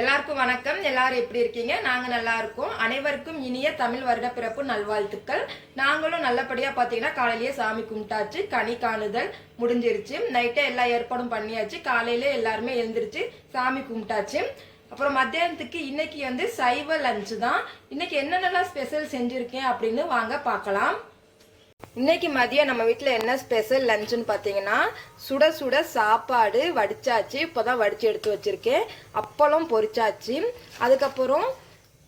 எல்லாருக்கும் வணக்கம். எல்லாரும் எப்படி இருக்கீங்க? நாங்கள் நல்லா இருக்கோம். அனைவருக்கும் இனிய தமிழ் வருட பிறப்பு நல்வாழ்த்துக்கள். நாங்களும் நல்லபடியாக பார்த்தீங்கன்னா காலையிலேயே சாமி கும்பிட்டாச்சு. கனி காணுதல் முடிஞ்சிருச்சு. நைட்டே எல்லா ஏற்பாடும் பண்ணியாச்சு. காலையில எல்லாருமே எழுந்திருச்சு சாமி கும்பிட்டாச்சு. அப்புறம் மத்தியானத்துக்கு இன்னைக்கு வந்து சைவ லஞ்சு தான் இன்னைக்கு என்னென்னலாம் ஸ்பெஷல் செஞ்சுருக்கேன் அப்படின்னு வாங்க பார்க்கலாம் இன்னைக்கு மதியம் நம்ம வீட்டில் என்ன ஸ்பெஷல் லஞ்சுன்னு பார்த்தீங்கன்னா சுட சுட சாப்பாடு வடிச்சாச்சு. இப்போதான் வடிச்சு எடுத்து வச்சிருக்கேன். அப்பளம் பொரிச்சாச்சு. அதுக்கப்புறம்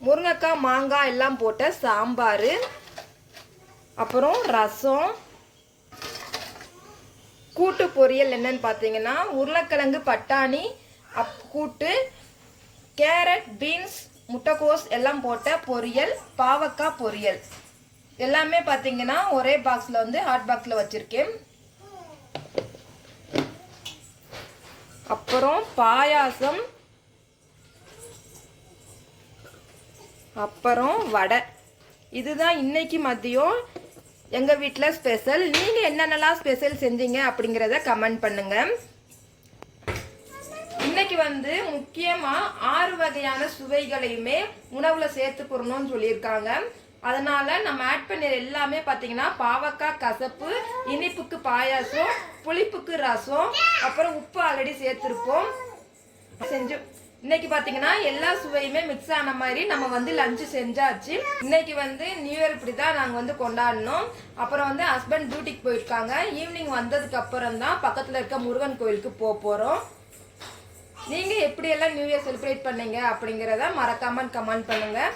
முருங்கைக்காய் மாங்காய் எல்லாம் போட்ட சாம்பார். அப்புறம் ரசம். கூட்டு பொரியல் என்னன்னு பார்த்தீங்கன்னா உருளைக்கிழங்கு பட்டாணி அப் கூட்டு கேரட் பீன்ஸ் முட்டைக்கோஸ் எல்லாம் போட்ட பொரியல் பாவக்காய் பொரியல். எல்லாமே பார்த்தீங்கன்னா ஒரே பாக்ஸில் வந்து ஹாட் பாக்ஸில் வச்சுருக்கேன். அப்புறம் பாயாசம். அப்புறம் வடை. இதுதான் இன்னைக்கு மதியம் எங்கள் வீட்டில் ஸ்பெஷல் நீங்கள் என்னென்னலாம் ஸ்பெஷல் செஞ்சீங்க அப்படிங்கிறத கமெண்ட் பண்ணுங்கள் இன்னைக்கு வந்து முக்கியமாக ஆறு வகையான சுவைகளையுமே உணவில் சேர்த்து போடணும்னு சொல்லியிருக்காங்க. அதனால நம்ம ஆட் பண்ண எல்லாமே பார்த்தீங்கன்னா பாவக்காய் கசப்பு இனிப்புக்கு பாயாசம் புளிப்புக்கு ரசம் அப்புறம் உப்பு ஆல்ரெடி சேர்த்துருப்போம். செஞ்சு இன்னைக்கு பார்த்தீங்கன்னா எல்லா சுவையுமே மிக்ஸ் ஆன மாதிரி நம்ம வந்து லஞ்சு செஞ்சாச்சு. இன்னைக்கு வந்து நியூ இயர் இப்படி தான் நாங்கள் வந்து கொண்டாடினோம் அப்புறம் வந்து ஹஸ்பண்ட் டியூட்டிக்கு போயிருக்காங்க. ஈவினிங் வந்ததுக்கு அப்புறம் தான் பக்கத்தில் இருக்க முருகன் கோயிலுக்கு போக போகிறோம் நீங்கள் எப்படியெல்லாம் நியூ இயர் செலிப்ரேட் பண்ணீங்க அப்படிங்கிறத மறக்காமல் கமெண்ட் பண்ணுங்கள்